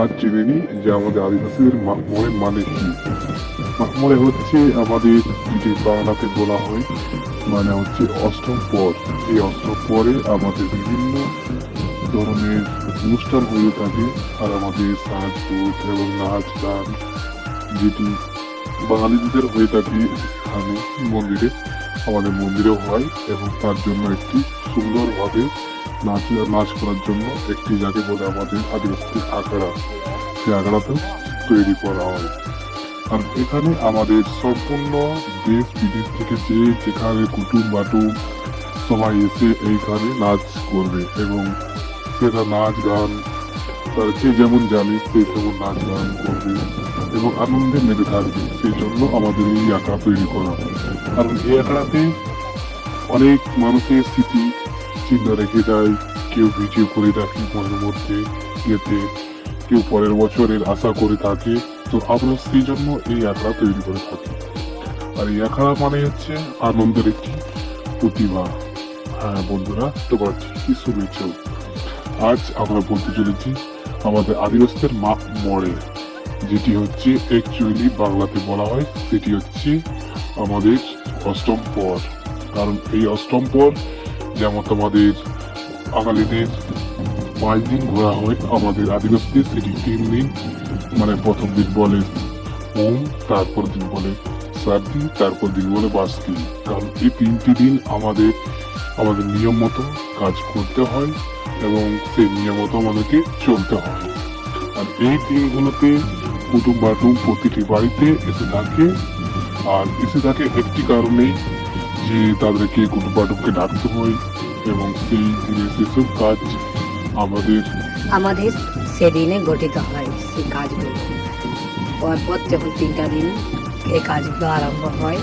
আমরা জেনে নিই যে আমাদের আদিবাসীদের মাহমরের মানে কি? মাহমরে হচ্ছে আমাদের যে বাংলাতে বলা হয় মানে হচ্ছে অষ্টম পর। এই অষ্টম পরে আমাদের বিভিন্ন ধরনের অনুষ্ঠান হয়ে থাকে আর আমাদের সাজগোজ এবং নাচ গান যেটি বাঙালিদের হয়ে থাকে এখানে মন্দিরে, আমাদের মন্দিরেও হয় এবং তার জন্য একটি সুন্দরভাবে নাচ নাচ করার জন্য একটি যাকে বলে আমাদের আদিবাসী আখড়া সেই আখড়াতেও তৈরি করা হয়। আর এখানে আমাদের সম্পূর্ণ দেশ বিদেশ থেকে যে যেখানে কুটুম বাটুম সবাই এসে এইখানে নাচ করবে এবং সেটা নাচ গান, তার যে যেমন জানে সে তেমন নাচ গান করবে এবং আনন্দে মেতে থাকবে। সেই জন্য আমাদের এই আঁকড়া তৈরি করা। কারণ এই আঁকড়াতে অনেক মানুষের স্মৃতি চিহ্ন রেখে যায় কেউ ভিডিও করে রাখে মনের মধ্যে, এতে কেউ পরের বছরের আশা করে থাকে। তো আমরা সেই জন্য এই আঁকড়া তৈরি করে থাকি। আর এই আঁকড়া মানে হচ্ছে আনন্দের একটি প্রতিভা। হ্যাঁ বন্ধুরা, তোমরা ঠিকই শুনেছ। আজ আমরা বলতে চলেছি আমাদের আদিবাসীদের মা মরে, যেটি হচ্ছে অ্যাকচুয়ালি বাংলাতে বলা হয় সেটি হচ্ছে আমাদের অষ্টম পর। কারণ এই অষ্টম পর যেমন তোমাদের বাঙালিদের পাঁচ দিন ঘোরা হয়, আমাদের আদিবাসীদের সেটি তিন দিন মানে প্রথম দিন বলে ওম, তারপর দিন বলে সার্দি তারপর দিন বলে বাস্তি। কারণ এই তিনটি দিন আমাদের আমাদের নিয়ম মতো কাজ করতে হয় এবং সেই নিয়ম মতো আমাদেরকে চলতে হয়। আর এই দিনগুলোতে কুটুম বাটুম প্রতিটি বাড়িতে এসে থাকে। আর এসে থাকে একটি কারণেই যে তাদেরকে কুটুম বাটুমকে ডাকতে হয় এবং সেই সেসব কাজ আমাদের আমাদের সেদিনে গঠিত হয়, সেই কাজগুলো। পরপর যখন তিনটা দিন এই কাজগুলো আরম্ভ হয়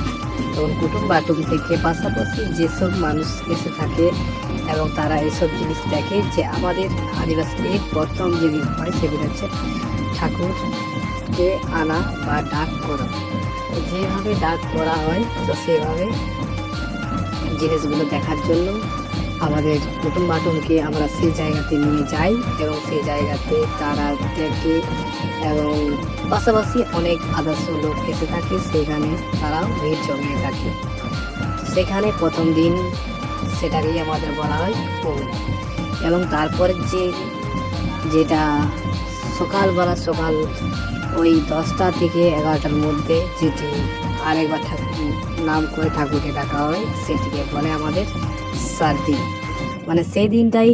তখন কুটুম বাটুম থেকে পাশাপাশি যেসব মানুষ এসে থাকে এবং তারা এইসব জিনিস দেখে যে আমাদের আদিবাসীদের প্রথম যেদিন হয় সেদিন হচ্ছে ঠাকুরকে আনা বা ডাক করা। যেভাবে ডাক করা হয়, তো সেভাবে জিনিসগুলো দেখার জন্য আমাদের কুটুম বাটুমকে আমরা সেই জায়গাতে নিয়ে যাই এবং সেই জায়গাতে তারা দেখে এবং পাশাপাশি অনেক আদর্শ লোক এসে থাকে সেখানে তারা ভিড় জমিয়ে থাকে। সেখানে প্রথম দিন সেটাকেই আমাদের বলা হয় পৌষ এবং তারপরে যে যেটা সকালবেলা সকাল ওই দশটা থেকে এগারোটার মধ্যে যেটি আরেকবার ঠাকুর নাম করে ঠাকুরকে ডাকা হয়, সেটিকে বলে আমাদের সার্দি। মানে সেই দিনটাই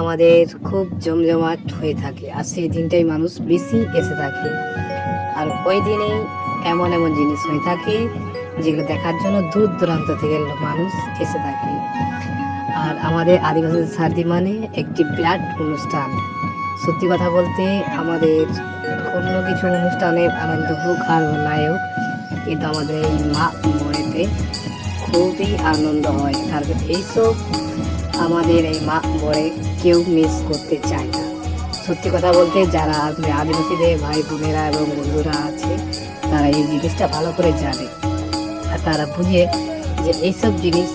আমাদের খুব জমজমাট হয়ে থাকে, আর সেই দিনটাই মানুষ বেশি এসে থাকে। আর ওই দিনেই এমন এমন জিনিস হয়ে থাকে, যেগুলো দেখার জন্য দূর দূরান্ত থেকে মানুষ এসে থাকে। আর আমাদের আদিবাসী সার্দি মানে একটি বিরাট অনুষ্ঠান। সত্যি কথা বলতে আমাদের অন্য কিছু অনুষ্ঠানে আনন্দ হোক আর নাই হোক কিন্তু আমাদের এই মা মরেতে খুবই আনন্দ হয়। কারণ এইসব আমাদের এই মা মরে কেউ মিস করতে চায় না। সত্যি কথা বলতে যারা আসলে আদিবাসীদের ভাই বোনেরা এবং বন্ধুরা আছে, তারা এই জিনিসটা ভালো করে জানে। আর তারা বুঝে যে এইসব জিনিস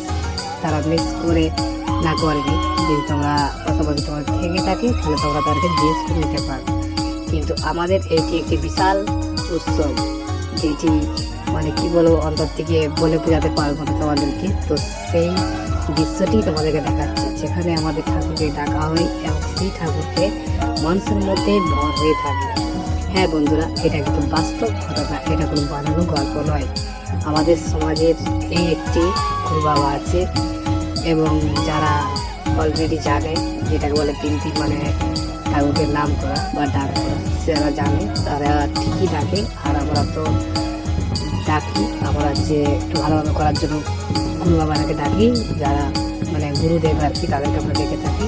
তারা মিস করে না করেনি। যদি তোমরা পাশাপাশি তোমার থেকে থাকে, তাহলে তোমরা তাদেরকে জিজ্ঞেস করে নিতে পারো। কিন্তু আমাদের এটি একটি বিশাল উৎসব। যেটি মানে কি বলব, অন্তর থেকে বলে বোঝাতে পারব না তোমাদেরকে। তো সেই দৃশ্যটি তোমাদেরকে দেখাচ্ছি, যেখানে আমাদের ঠাকুরকে ডাকা হয় এবং সেই ঠাকুরকে মানুষের মধ্যে ভর হয়ে থাকে। হ্যাঁ বন্ধুরা, এটা কিন্তু বাস্তব ঘটনা, এটা কোনো বানানো গল্প নয়। আমাদের সমাজের এই একটি বাবা আছে এবং যারা অলরেডি জানে, যেটাকে বলে তিনটি মানে ঠাকুরকে নাম করা বা ডাক করা যারা জানে, তারা ঠিকই ডাকে। আর আমরা তো ডাকি, আমরা যে একটু ভালোভাবে করার জন্য গুরু বাবাকে ডাকি, যারা মানে গুরুদেব আর কি তাদেরকে আমরা ডেকে থাকি।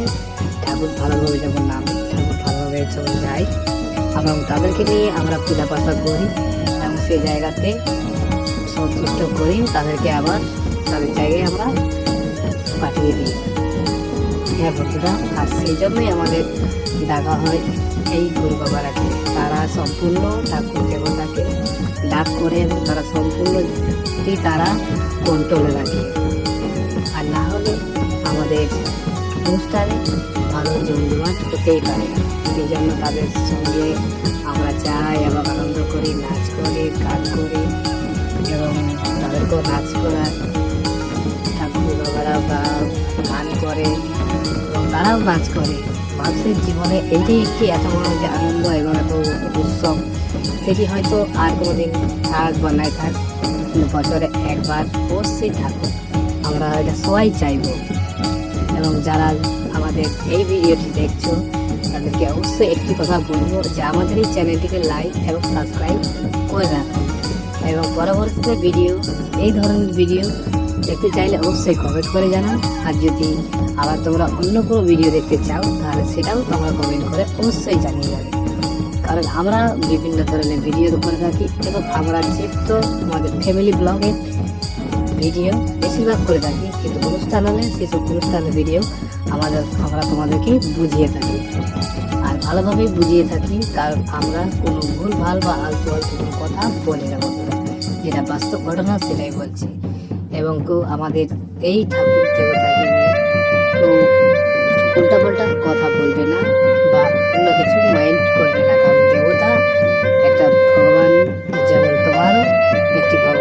ঠাকুর ভালোভাবে যেমন নামে, ঠাকুর ভালোভাবে যখন যাই এবং তাদেরকে নিয়ে আমরা পূজা পাশা করি এবং সেই জায়গাতে সন্তুষ্ট করি, তাদেরকে আবার তাদের জায়গায় আমরা পাঠিয়ে দিই। হ্যাঁ বন্ধুরা, আর সেই জন্যই আমাদের ডাকা হয় এই গুরু বাবারাকে তারা সম্পূর্ণ ঠাকুর দেবতাকে ডাক করে এবং তারা সম্পূর্ণটি তারা কন্ট্রোলে রাখে। আর না হলে আমাদের অনুষ্ঠানে ভালো জমজমাট হতেই পারে সেই জন্য তাদের সঙ্গে আমরা যাই এবং আনন্দ করি, নাচ করি, গান করি এবং তাদেরকেও নাচ করার ঠাকুর বাবারা বা গান করে। তারাও নাচ করে। মানুষের জীবনে এটাই একটি এত বড় যে আনন্দ এবং এত উৎসব? সেটি হয়তো আর কোনোদিন থাক বা নাই থাক বছরে একবার অবশ্যই থাকুক। আমরা এটা সবাই চাইব। এবং যারা আমাদের এই ভিডিওটি দেখছ, তাদেরকে অবশ্যই একটি কথা বলব যে আমাদের এই চ্যানেলটিকে লাইক এবং সাবস্ক্রাইব করে রাখুন। এবং পরবর্তীতে ভিডিও, এই ধরনের ভিডিও দেখতে চাইলে অবশ্যই কমেন্ট করে জানান। আর যদি আবার তোমরা অন্য কোনো ভিডিও দেখতে চাও, তাহলে সেটাও তোমরা কমেন্ট করে অবশ্যই জানিয়ে যাবে। কারণ আমরা বিভিন্ন ধরনের ভিডিও করে থাকি এবং আমরা যেহেতু আমাদের ফ্যামিলি ব্লগের ভিডিও বেশিরভাগ করে থাকি, কিন্তু অনুষ্ঠান হলে সেসব অনুষ্ঠানের ভিডিও আমাদের, আমরা তোমাদেরকে বুঝিয়ে থাকি। আর ভালোভাবেই বুঝিয়ে থাকি, কারণ আমরা কোনো ভুল, ভালো বা আলতু আলতু কোনো কথা বলি না। যেটা বাস্তব ঘটনা, সেটাই বলছি। এবং কেউ আমাদের এই ঠাকুর দেবতাকে নিয়ে কেউ উল্টাপাল্টা কথা বলবে না বা অন্য কিছু মাইন্ড করবে না। কারণ দেবতা একটা ভগবান যেমন তোমারও একটি ভগবান।